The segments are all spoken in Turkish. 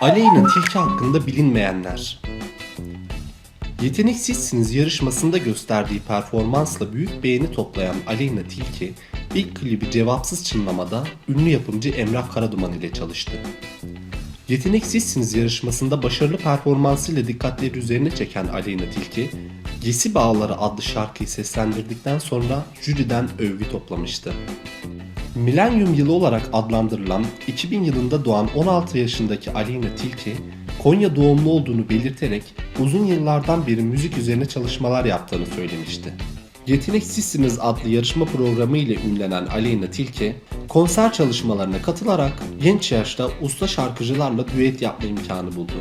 Aleyna Tilki hakkında bilinmeyenler. Yeteneksizsiniz yarışmasında gösterdiği performansla büyük beğeni toplayan Aleyna Tilki, ilk klibi Cevapsız Çınlama'da ünlü yapımcı Emrah Karaduman ile çalıştı. Yeteneksizsiniz yarışmasında başarılı performansıyla dikkatleri üzerine çeken Aleyna Tilki, Gesi Bağları adlı şarkıyı seslendirdikten sonra jüriden övgü toplamıştı. Milenyum yılı olarak adlandırılan 2000 yılında doğan 16 yaşındaki Aleyna Tilki, Konya doğumlu olduğunu belirterek uzun yıllardan beri müzik üzerine çalışmalar yaptığını söylemişti. Yeteneksizsiniz adlı yarışma programı ile ünlenen Aleyna Tilki, konser çalışmalarına katılarak genç yaşta usta şarkıcılarla düet yapma imkanı buldu.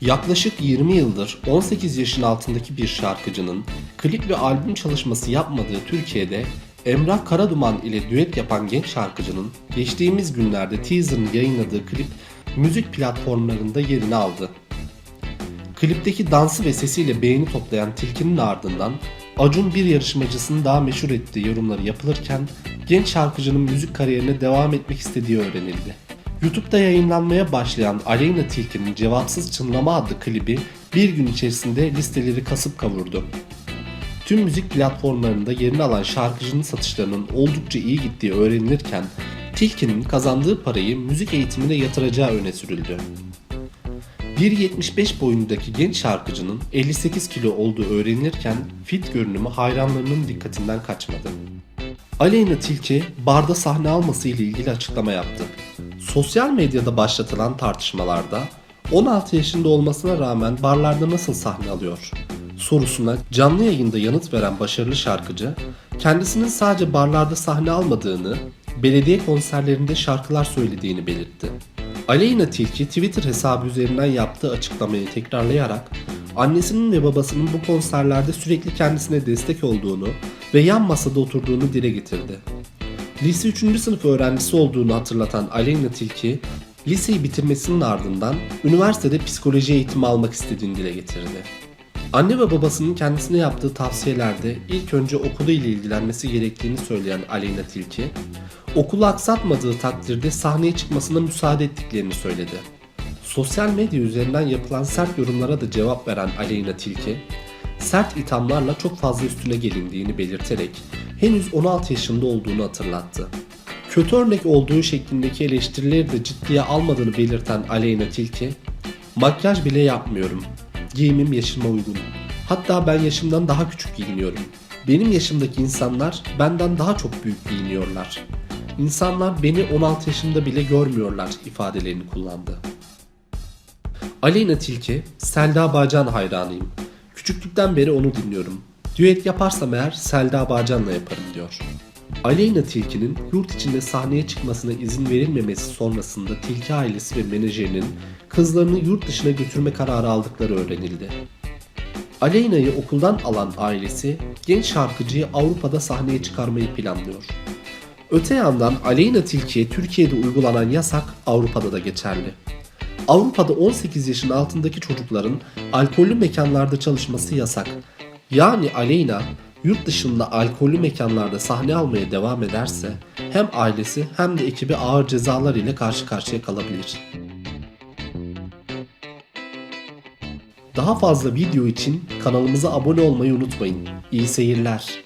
Yaklaşık 20 yıldır 18 yaşın altındaki bir şarkıcının klip ve albüm çalışması yapmadığı Türkiye'de Emrah Karaduman ile düet yapan genç şarkıcının geçtiğimiz günlerde teaserını yayınladığı klip müzik platformlarında yerini aldı. Klipteki dansı ve sesiyle beğeni toplayan Tilki'nin ardından Acun bir yarışmacısını daha meşhur ettiği yorumları yapılırken genç şarkıcının müzik kariyerine devam etmek istediği öğrenildi. YouTube'da yayınlanmaya başlayan Aleyna Tilki'nin Cevapsız Çınlama adlı klibi bir gün içerisinde listeleri kasıp kavurdu. Tüm müzik platformlarında yerini alan şarkıcının satışlarının oldukça iyi gittiği öğrenilirken Tilki'nin kazandığı parayı müzik eğitimine yatıracağı öne sürüldü. 1.75 boyundaki genç şarkıcının 58 kilo olduğu öğrenilirken fit görünümü hayranlarının dikkatinden kaçmadı. Aleyna Tilki barda sahne alması ile ilgili açıklama yaptı. Sosyal medyada başlatılan tartışmalarda 16 yaşında olmasına rağmen barlarda nasıl sahne alıyor sorusuna canlı yayında yanıt veren başarılı şarkıcı kendisinin sadece barlarda sahne almadığını, belediye konserlerinde şarkılar söylediğini belirtti. Aleyna Tilki Twitter hesabı üzerinden yaptığı açıklamayı tekrarlayarak annesinin ve babasının bu konserlerde sürekli kendisine destek olduğunu ve yan masada oturduğunu dile getirdi. Lise 3. sınıf öğrencisi olduğunu hatırlatan Aleyna Tilki, liseyi bitirmesinin ardından üniversitede psikoloji eğitimi almak istediğini dile getirdi. Anne ve babasının kendisine yaptığı tavsiyelerde ilk önce okulu ile ilgilenmesi gerektiğini söyleyen Aleyna Tilki, okulu aksatmadığı takdirde sahneye çıkmasına müsaade ettiklerini söyledi. Sosyal medya üzerinden yapılan sert yorumlara da cevap veren Aleyna Tilki, sert ithamlarla çok fazla üstüne gelindiğini belirterek henüz 16 yaşında olduğunu hatırlattı. Kötü örnek olduğu şeklindeki eleştirileri de ciddiye almadığını belirten Aleyna Tilki, makyaj bile yapmıyorum, giyimim yaşıma uygun. Hatta ben yaşımdan daha küçük giyiniyorum. Benim yaşımdaki insanlar benden daha çok büyük giyiniyorlar. İnsanlar beni 16 yaşında bile görmüyorlar ifadelerini kullandı. Aleyna Tilki, Selda Bağcan hayranıyım. Küçüklükten beri onu dinliyorum. Düet yaparsam eğer Selda Bağcan'la yaparım diyor. Aleyna Tilki'nin yurt içinde sahneye çıkmasına izin verilmemesi sonrasında Tilki ailesi ve menajerinin kızlarını yurt dışına götürme kararı aldıkları öğrenildi. Aleyna'yı okuldan alan ailesi genç şarkıcıyı Avrupa'da sahneye çıkarmayı planlıyor. Öte yandan Aleyna Tilki'ye Türkiye'de uygulanan yasak Avrupa'da da geçerli. Avrupa'da 18 yaşın altındaki çocukların alkollü mekanlarda çalışması yasak. Yani Aleyna yurt dışında alkollü mekanlarda sahne almaya devam ederse hem ailesi hem de ekibi ağır cezalar ile karşı karşıya kalabilir. Daha fazla video için kanalımıza abone olmayı unutmayın. İyi seyirler.